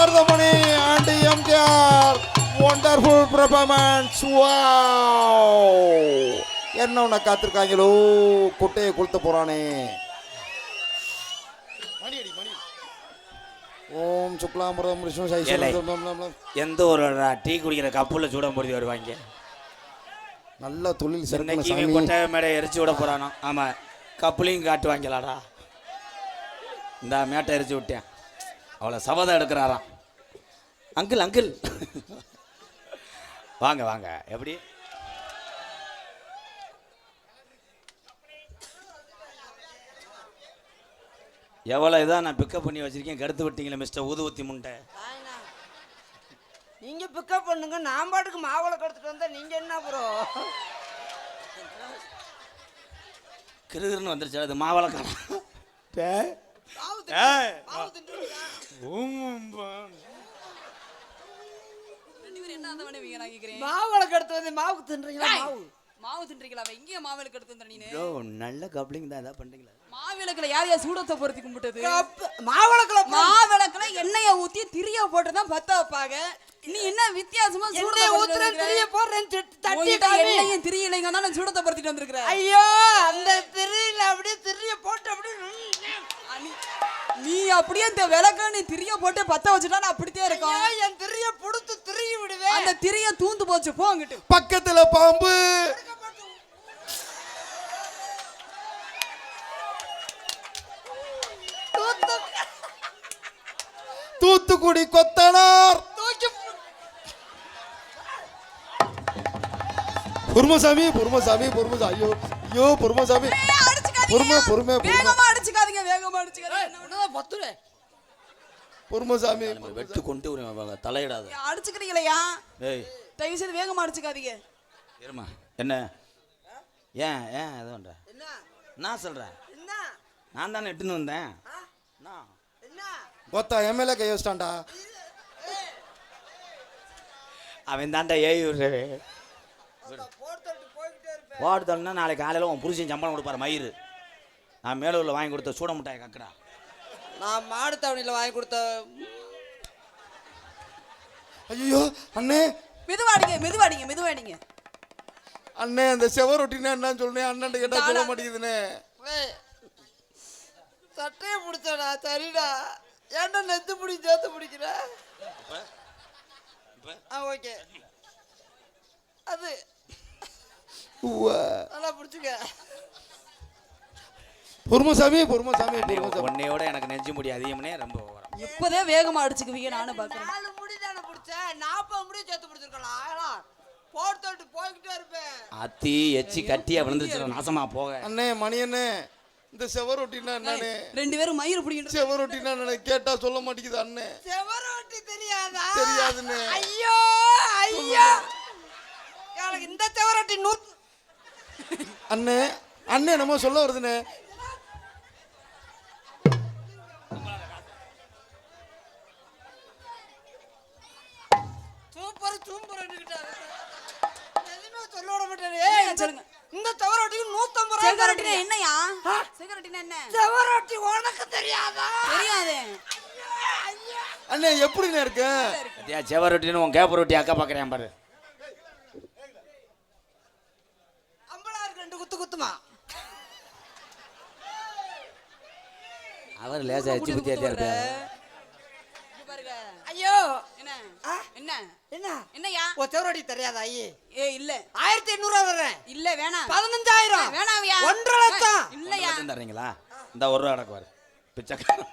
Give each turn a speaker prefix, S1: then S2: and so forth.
S1: Maruthamani and MGR wonderful performance என்ன உன்னை காத்திருக்காங்களோ? குட்டையை கொளுத்த போறானே. ஓம் சுக்லாம்பரம் விஷ்ணு
S2: எந்த ஒரு டீ குடிக்கிற கப்புல சூட முடிஞ்சு வருவாங்க.
S1: நல்ல தொழில் சிறந்த
S2: கொட்டாய மேடை எரிச்சு விட போறானோ? ஆமா கப்புலையும் காட்டுவாங்களாடா. இந்த மேட்டை எரிச்சு விட்டேன். அவளை சபதம் எடுக்கிறாராம். Uncle uncle. வாங்க வாங்க. எப்படி? எவ்வளோ இதாக நான் பிக்கப் பண்ணி வச்சிருக்கேன். கெடுத்து விட்டீங்களே மிஸ்டர் ஊதுவத்தி முண்டை.
S3: ஆயினா. நீங்க பிக்கப் பண்ணுங்க. நான் பாட்டுக்கு மாவளை கடத்திட்டு வந்தா நீங்க என்ன ப்ரோ
S2: கிருகிருன்னு வந்துருச்சு அது மாவளக்கான
S4: ரெண்டு பேரும் என்ன அந்த பண்ணுவீங்க நான் கேக்குறேன்
S3: மாவளை கடத்து வந்து மாவுக்கு தின்றீங்களா? மாவு.
S4: மாவு தின்றீங்களா? எடுத்து வந்த
S2: நல்ல கப்ளிங் தான்
S4: யார் யார் சூடத்தை கும்பிட்டது? எண்ணெய ஊத்தி திரிய போட்டு தான் பத்த வைப்பாங்க. நீ என்ன வித்தியாசமா சூடத்தை?
S3: திரிய போடுறேன் தட்டி.
S4: எண்ணெயும் சூடத்தை
S3: ஐயோ அந்த திரியில அப்படியே திரிய போட்டு அப்படியே
S4: நீ- நீ அப்படியே இந்த விளக்க நீ திரிய போட்டு பத்த வச்சுட்டா நான் அப்படித்தான் இருக்கும்.
S3: என் திரிய புடுத்து திரிய விடுவேன்.
S4: அந்த திரிய தூந்து போச்சு. போ அங்கிட்டு.
S1: பக்கத்துல பாம்பு.
S3: தூத்து
S1: தூத்துக்குடி கொத்தனார்.
S3: தூக்கி
S1: பொறுமசாமி பொறுமசாமி பொறுமசாமி. ஐயோ ஐயோ பொறுமசாமி. பொறுமை, பொறுமை, பொறுமை.
S4: வேகமா அடிச்சுக்காதீங்க வேகமா அடிச்சுக்காதீங்க.
S3: பத்துரு
S1: பொறுமசாமி
S2: வெட்டு கொண்டு ஒரு தலையிடாத.
S4: அடிச்சுக்கிறீங்களையா
S2: ஏய்.
S4: தயவு செய்து வேகமா அடிச்சுக்காதீங்க.
S2: இருமா. என்ன? ஏன் ஏன் எதுவும்ன்ற
S3: என்ன?
S2: நான் சொல்கிறேன்
S3: என்ன?
S2: நான் தானே எட்டுன்னு வந்தேன். நான்
S3: என்ன?
S1: கொத்தா எம்எல்ஏ கை வச்சிட்டான்டா.
S2: அவன் தாண்டா ஏய் விடுறவே ஓடுதல்னா நாளைக்கு காலையில் உன் புருஷன் சம்பளம் கொடுப்பாரு மயிறு. நான் மேலூரில் வாங்கி கொடுத்த சூட மிட்டாய் கக்கடா.
S3: நான் மாடு தவணையில் வாங்கி கொடுத்த
S1: ஐயோ அண்ணே.
S4: மெதுவாடிங்க மெதுவாடிங்க மெதுவாடிங்க.
S1: அண்ணே அந்த செவரொட்டினா என்னன்னு சொல்றேன் அண்ணன் கேட்டா சொல்ல மாட்டேங்குதுண்ணே
S3: ஏய், சட்டையை பிடிச்சடா சரிடா. ஏன்டா நெத்து பிடி சேர்த்து பிடிக்கிற? ஆ ஓகே. அது. நல்லா பிடிச்சிக்க.
S1: பொறுமசாமி பொறுமசாமி
S2: உன்னையோட எனக்கு நெஞ்சு முடி அதிகம்னே ரொம்ப
S4: இப்போதே வேகமா அடிச்சுக்குவீங்க நானும் பாக்குறேன்
S3: நாலு முடி தானே பிடிச்சேன் நாற்பது முடி சேர்த்து பிடிச்சிருக்கலாம் போட்டு போய்கிட்டே இருப்பேன்.
S2: அத்தி எச்சி கட்டியா விழுந்துருச்சு நாசமா போக.
S1: அண்ணே மணி அண்ணே இந்த செவரொட்டினா என்னண்ணே?
S4: ரெண்டு பேரும் மயிர் பிடிக்கிட்டு
S1: செவரொட்டினா என்னண்ணே? கேட்டா சொல்ல மாட்டேங்குது அண்ணே.
S3: செவரோட்டி தெரியாதா?
S1: தெரியாதுண்ணே.
S3: ஐயோ ஐயோ. எனக்கு இந்த செவரோட்டி நூத்து
S1: அண்ணே அண்ணே நம்ம சொல்ல வருதுண்ணே.
S3: எதுவுமே சொல்ல விட மாட்டேன் இந்த-
S4: சொல்லுங்க.
S3: இந்த செவரோட்டிக்கு நூத்தம்பது ரூபா
S4: செகரட்டினா என்னையா செகரட்டினா என்ன?
S3: செவரோட்டி உனக்கு தெரியாதா?
S4: தெரியாது.
S1: அண்ணே எப்படிண்ணே இருக்கு?
S2: அத்தியா செவ ரொட்டின்னு உன் கேப்ப ரொட்டி அக்கா பார்க்குறேன் பாரு.
S3: அம்பளாருக்கு ரெண்டு குத்து குத்துமா?
S2: அவர் லேசா எச்சி பத்தி ஏத்தியா
S4: என்ன? என்ன?
S3: என்ன
S4: என்னையா
S3: செவரோட்டி தெரியாதா ஐயே?
S4: ஏ இல்ல.
S3: ஆயிரத்தி எண்ணூறுவா தர்றேன்.
S4: இல்ல வேணாம்.
S3: பதினஞ்சாயிரம்.
S4: வேணாம்யா.
S3: ஒன்றரை லட்சம்.
S4: இல்லையா?
S2: தர்றீங்களா? இந்த ஒரு ரூபா அடக்குவார் பிச்சைக்காரன்.